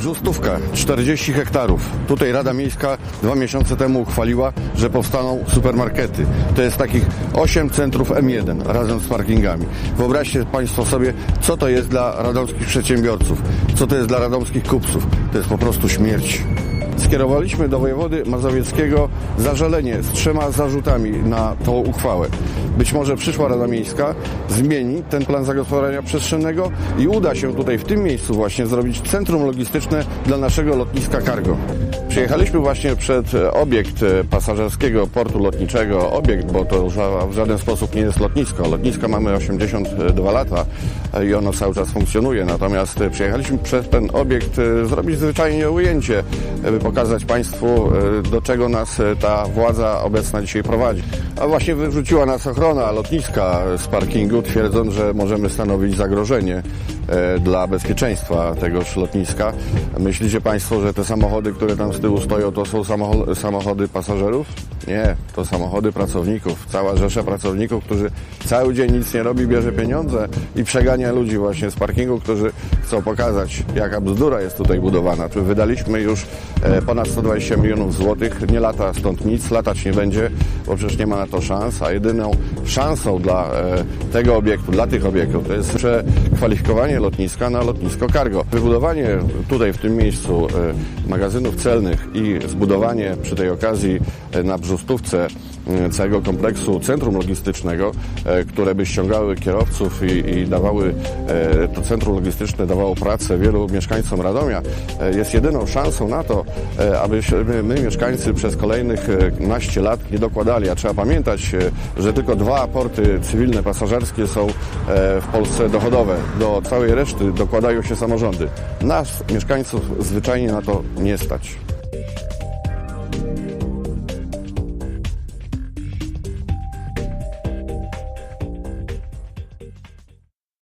Brzustówka, 40 hektarów. Tutaj Rada Miejska dwa miesiące temu uchwaliła, że powstaną supermarkety. To jest takich 8 centrów M1 razem z parkingami. Wyobraźcie Państwo sobie, co to jest dla radomskich przedsiębiorców, co to jest dla radomskich kupców. To jest po prostu śmierć. Skierowaliśmy do wojewody mazowieckiego zażalenie z trzema zarzutami na tą uchwałę. Być może przyszła Rada Miejska zmieni ten plan zagospodarowania przestrzennego i uda się tutaj w tym miejscu właśnie zrobić centrum logistyczne dla naszego lotniska cargo. Przyjechaliśmy właśnie przed e, obiekt e, pasażerskiego portu lotniczego. Obiekt, bo to w żaden sposób nie jest lotnisko. Lotnisko mamy 82 lata e, i ono cały czas funkcjonuje. Natomiast przyjechaliśmy przez ten obiekt zrobić zwyczajnie ujęcie, by pokazać Państwu, do czego nas ta władza obecna dzisiaj prowadzi. A właśnie wyrzuciła nas ochrona lotniska z parkingu, twierdząc, że możemy stanowić zagrożenie dla bezpieczeństwa tegoż lotniska. Myślicie Państwo, że te samochody, które tam tyłu stoją, to są samocho- samochody pasażerów? Nie, to samochody pracowników. Cała rzesza pracowników, którzy cały dzień nic nie robi, bierze pieniądze i przegania ludzi właśnie z parkingu, którzy chcą pokazać, jaka bzdura jest tutaj budowana. Tu wydaliśmy już e, ponad 120 milionów złotych. Nie lata stąd nic, latać nie będzie, bo przecież nie ma na to szans, a jedyną szansą dla e, tego obiektu, dla tych obiektów, to jest przekwalifikowanie lotniska na lotnisko cargo. Wybudowanie tutaj w tym miejscu e, magazynów celnych i zbudowanie przy tej okazji e, na Brzustówce e, całego kompleksu centrum logistycznego, e, które by ściągały kierowców i, i dawały, to centrum logistyczne dawało pracę wielu mieszkańcom Radomia, jest jedyną szansą na to, abyśmy my, mieszkańcy przez kolejnych naście lat nie dokładali. A trzeba pamiętać, że tylko dwa porty cywilne, pasażerskie są w Polsce dochodowe. Do całej reszty dokładają się samorządy. Nas, mieszkańców, zwyczajnie na to nie stać. Thank you.